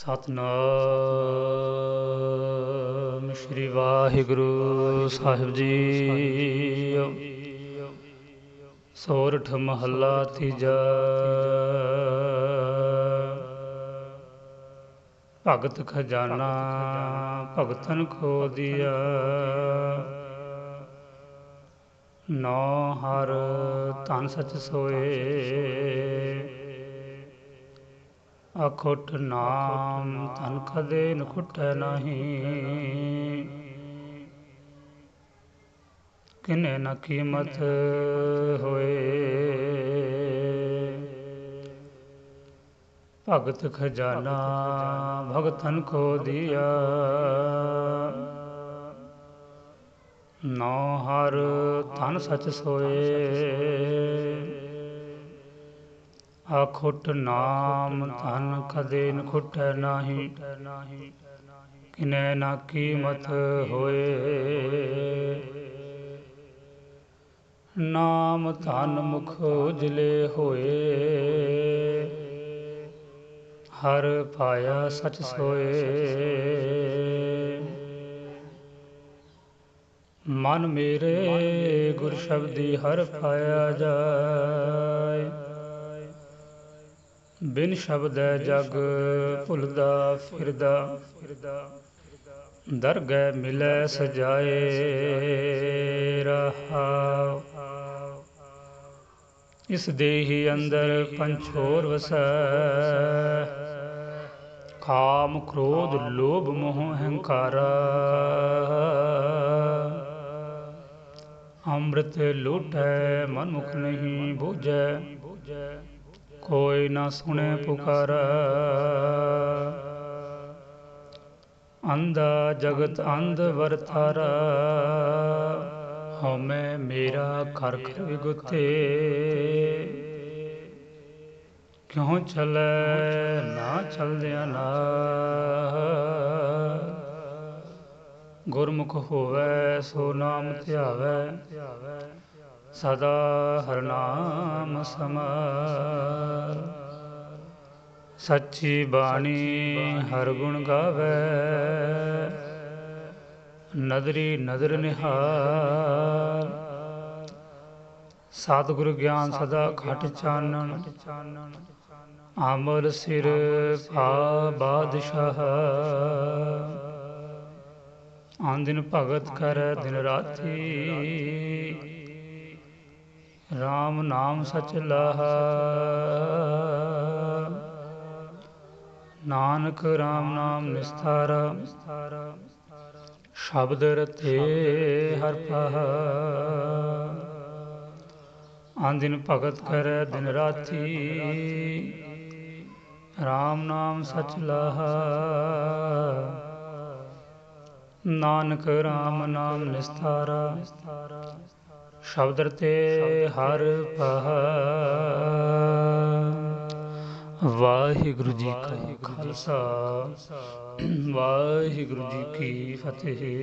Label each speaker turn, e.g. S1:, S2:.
S1: ਸਤਨਾਮ ਸ੍ਰੀ ਵਾਹਿਗੁਰੂ ਸਾਹਿਬ ਜੀ। ਸੋਰਠ ਮਹੱਲਾ ਤੀਜਾ। ਭਗਤ ਖਜ਼ਾਨਾ, ਭਗਤਨ ਖੋ ਦਿਆ। ਨੌ ਹਰ ਧਨ ਸਚ ਸੋਏ। ਅਖੁੱਟ ਨਾਮ ਧਨ ਕਦੇ ਨ ਖੁੱਟੈ ਨਹੀਂ। ਕਿਨੇ ਨ ਕੀਮਤ ਹੋਏ। ਭਗਤ ਖਜ਼ਾਨਾ ਭਗਤਨ ਕੋ ਦਿਆ। ਨੌ ਹਰ ਧਨ ਸਚ ਸੋਏ। ਆਖੁੱਟ ਨਾਮ ਧਨ ਕਦੇ ਨ ਖੁੱਟੈ ਨਾਹੀ। ਕਿਨੈ ਨਾ ਕੀਮਤ ਹੋਏ। ਨਾਮ ਧਨ ਮੁਖ ਉਜਲੇ ਹੋਏ। ਹਰ ਪਾਇਆ ਸਚ ਸੋਏ। ਮਨ ਮੇਰੇ ਗੁਰ ਸ਼ਬਦੀ ਹਰ ਪਾਇਆ ਜਾਏ। ਬਿਨ ਸ਼ਬਦੈ ਜਗ ਭੁਲਦਾ ਫਿਰਦਾ। ਦਰਗਹਿ ਮਿਲੈ ਸਜਾਏ ਰਹਾਉ ਇਸ ਦੇਹੀ ਅੰਦਰ ਪੰਛੋਰ ਵਸੈ। ਕਾਮ ਕ੍ਰੋਧ ਲੋਭ ਮੋਹ ਹੰਕਾਰ। ਅੰਮ੍ਰਿਤ ਲੁਟੈ ਮਨ ਮੁਖ ਨਹੀਂ ਬੂਝੈ। ਕੋਈ ਨਾ ਸੁਣੇ ਪੁਕਾਰ। ਅੰਧਾ ਜਗਤ ਅੰਧ ਵਰਤਾਰਾ। ਹਉਮੈ ਮੇਰਾ ਕਰ ਕਰ ਵਿਗੁਤੇ ਕਿਉ ਚਲੈ ਨਾ ਚਲਦਿਆਂ ਨਾ? ਗੁਰਮੁਖ ਹੋਵੇ ਸੋ ਨਾਮ ਧਿਆਵੇ। ਸਦਾ ਹਰਨਾਮ ਨਾਮ ਸੱਚੀ ਬਾਣੀ ਹਰ ਗੁਣ ਗਾਵੇ। ਨਦਰੀ ਨਦਰ ਨਿਹਾਰ। ਸਤਿਗੁਰ ਗਿਆਨ ਸਦਾ ਖਟ ਚਾਨਣ। ਅਮਰ ਸਿਰ ਭਾ ਬਾਦਸ਼ਾਹ। ਆਨ ਦਿਨ ਭਗਤ ਕਰ ਦਿਨ ਰਾਤੀ। RAM ਨਾਮ ਸਚ ਲਾਹਾ। ਨਾਨਕ RAM ਨਾਮ ਨਿਸਤਾਰਾ। ਸ਼ਬਦ ਰਤੇ ਹਰ ਪਾਹਾ। ਆਂ ਦਿਨ ਭਗਤ ਕਰੈ ਦਿਨ ਰਾਤੀ। RAM ਨਾਮ ਸਚ ਲਾਹਾ। ਨਾਨਕ RAM ਨਾਮ ਨਿਸਤਾਰਾ। ਸ਼ਬਦ ਰਤੇ ਹਰ ਪਹ। ਵਾਹਿਗੁਰੂ ਜੀ ਕਾ ਖਾਲਸਾ। ਵਾਹਿਗੁਰੂ ਜੀ ਕੀ ਫਤਿਹ।